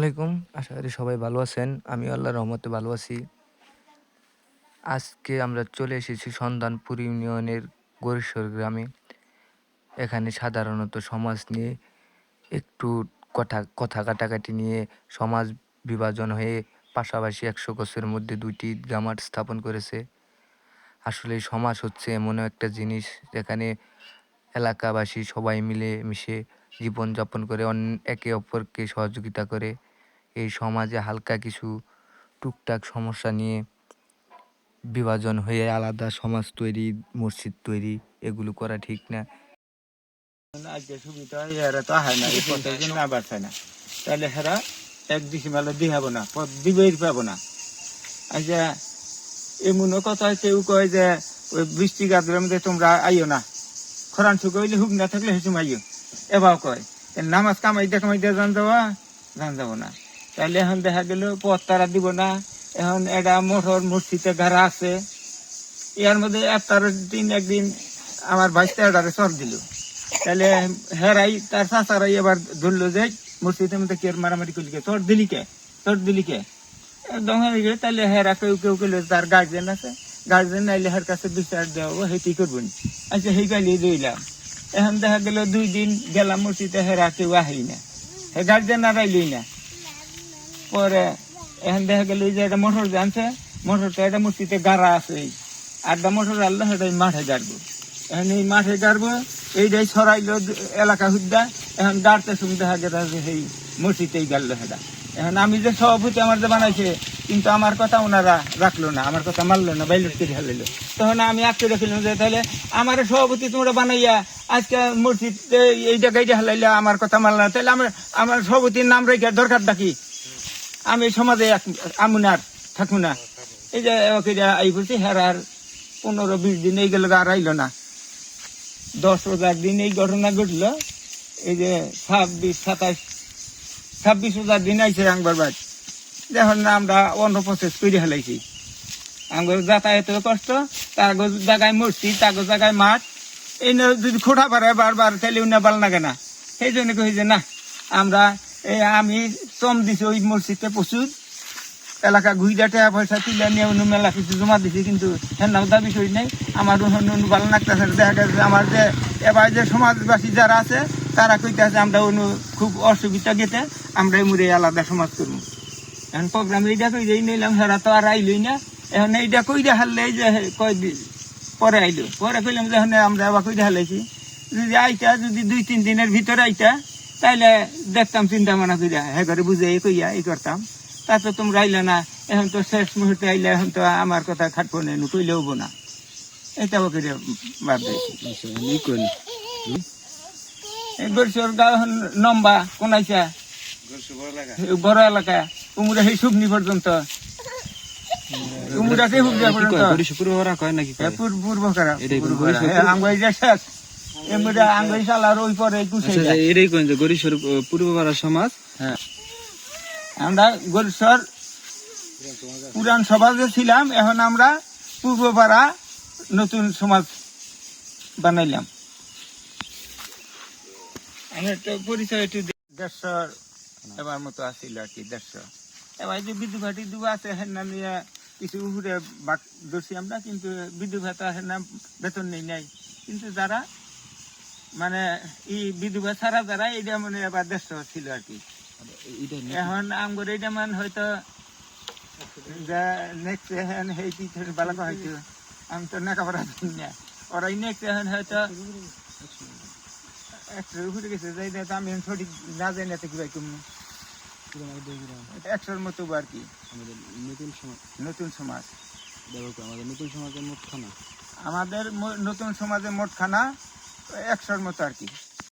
আলাইকুম। আশা করি সবাই ভালো আছেন। আমি আল্লাহ রহমতে ভালো আছি। আজকে আমরা চলে এসেছি সন্ধানপুর ইউনিয়নের গরিশ্বর গ্রামে। এখানে সাধারণত সমাজ নিয়ে একটু কথা কথা কাটাকাটি নিয়ে সমাজ বিভাজন হয়ে পাশাপাশি একশো গোছের মধ্যে দুইটি জামাত স্থাপন করেছে। আসলে সমাজ হচ্ছে এমন একটা জিনিস, যেখানে এলাকাবাসী সবাই মিলে মিশে জীবনযাপন করে, অন- একে অপরকে সহযোগিতা করে। এই সমাজে হালকা কিছু টুকটাক সমস্যা নিয়ে বিভাজন হয়ে আলাদা সমাজ তৈরি, মসজিদ তৈরি, এগুলো করা ঠিক না। হয় তাহলে হেরা এক মেলা না পাবো না। আচ্ছা এমনও কথা কেউ কয় যে, ওই বৃষ্টি গাছের মধ্যে তোমরা আইও না। খরান হুক না থাকলে হেসুম আইও। এবার কয় নামাজ কামাই কামাই দিয়ে জান যাওয়া জান যাব না। তাহলে এখন দেখা গেল পথ তারা দিব না। এখন এটা মোটর মসজিদে ঘাড়া আছে। ইয়ার মধ্যে তার দিন একদিন আমার ভাইস্তা এটারে চর দিল। তাহলে হেরাই, তার চাচারাই এবার ধরলো যে, মসজিদের মধ্যে কে মারামারি করলি কে? তোর দিলি কে? তোর দিলি কে? দমা গেলে তাহলে হেরা কেউ কেউ কেউ তার গার্জেন আছে। গার্জেন আইলে হের কাছে বিচার দেওয়া হব, হেটি করবেন। আচ্ছা সেই গালি রইলাম। এখন দেখা গেল দুই দিন গেলাম মসজিদে, হেরা কেউ আহি না। হে গার্জেন আর আইলই না। পরে এখন দেখা গেল যে একটা মোটর জানছে মোটরটা এটা মূর্তিতে গাড়া আছে। আড্ডা মোটর আল্লাহ সেটা মাঠে গাড়বো। এখন এই মাঠে গাড়বো, এইটাই দ- এলাকা হুদ্দা, এখন গাড়তে শুনে দেখা যে সেই মসজিদেই গাড়লো সেটা। এখন আমি যে সভাপতি আমার যে বানাইছে, কিন্তু আমার কথা ওনারা রাখল না, আমার কথা মানলো না বাইলট করে ফেলাইলো তখন আমি আঁকতে রাখিলাম যে তাহলে আমার সভাপতি তোমরা বানাইয়া আজকে মসজিদ এই জায়গায় হালাইলে, আমার কথা মানলো না। তাহলে আমার আমার সভাপতির নাম রেখে দরকার ডাকি আমি সমাজে আমুন আর থাকব না। এই যে ওকে আই বলছি হেরার পনেরো বিশ দিন এই গেল আর আইলো না। দশ হাজার দিন এই ঘটনা ঘটলো। এই যে ছাব্বিশ সাতাশ ছাব্বিশ হাজার দিন আইছে আংবার বাদ দেখুন না, আমরা অন্য প্রসেস করে হেলাইছি আঙ্গুর যাতায়াতের কষ্ট কাগজ জায়গায় মসজিদ কাগজ জায়গায় মাঠ। এই যদি খোটা পারে বারবার, তাহলে উনি বাল লাগে না। সেই জন্য যে না, আমরা আমি চম দিছি ওই মসজিদে প্রচুর। এলাকা ঘুরে টাকা পয়সা তুলে নিয়ে অন্য মেলা কিছু জমা দিছি, কিন্তু হ্যাঁ দাবি করি নাই। আমার অন্য ভালো লাগতেছে দেখা গেছে আমার যে, এবার যে সমাজবাসী যারা আছে, তারা কইতে আছে আমরা অন্য খুব অসুবিধা গেতে আমরা মুড়ে আলাদা সমাজ করব। এখন প্রোগ্রাম এইটা কই নিলাম, হেরা তো আর আইলই না। এখন এইটা কই দে হারলে এই যে কয় পরে আইলো। পরে কইলাম যে এখন আমরা আবার কই দে হারলাইছি যদি আইতা, যদি দুই, তিন দিনের ভিতরে আইতা তাইলে দেখতাম চিন্তা ভাবনা কইরা হ্যাঁ ঘরে বুঝে এই কইয়া এই করতাম। তা তো তোমরা আইলে না এখন তো শেষ মুহূর্তে আইলে এখন তো আমার কথা খাটবো না কইলে হব না। এটাও করে বাদ দিয়েছি এই এখন লম্বা কোন আইসা? বড় এলাকা। উমুরা সেই শুকনি পর্যন্ত। উমুরা সেই শুকনি পর্যন্ত। পূর্ব- খারাপ। পূর্ব শেষ। এমরা আঙ্গুই সালার ওই পরে কুছে যায়। পূর্ব পাড়া সমাজ? হ্যাঁ। আমরা গরিশ্বর পুরান সমাজে ছিলাম এখন আমরা পূর্বপাড়া নতুন সমাজ বানাইলাম। পরিচয় একটু দেড়শো এবার মতো আসছিল আর কি দেড়শো। এবার যে বিদ্যুৎ ভাটি দুবা আছে হেন না নিয়ে কিছু উপরে ধরছি আমরা কিন্তু বিদ্যুৎ ভাতা হেন বেতন নেই নাই। কিন্তু যারা মানে এই বিদ্যুৎ ভাত ছাড়া যারা এটা মানে এবার দেশ ছিল আর কি। এখন আমগর এইটা মান হয়তো যা নেক্সট এখন সেই টিচার বালাকা হয়তো আমি তো না। ওরাই নেক্সট এখন হয়তো একশোর উপরে গেছে যাই না আমি সঠিক না জানি না তো কি ভাই তুমি একশোর মতো আর কি। আমাদের নতুন সমাজ। নতুন সমাজ দেখো আমাদের নতুন সমাজের মোট খানা আমাদের ম- নতুন সমাজে মোট খানা একশোর মতো আর কি।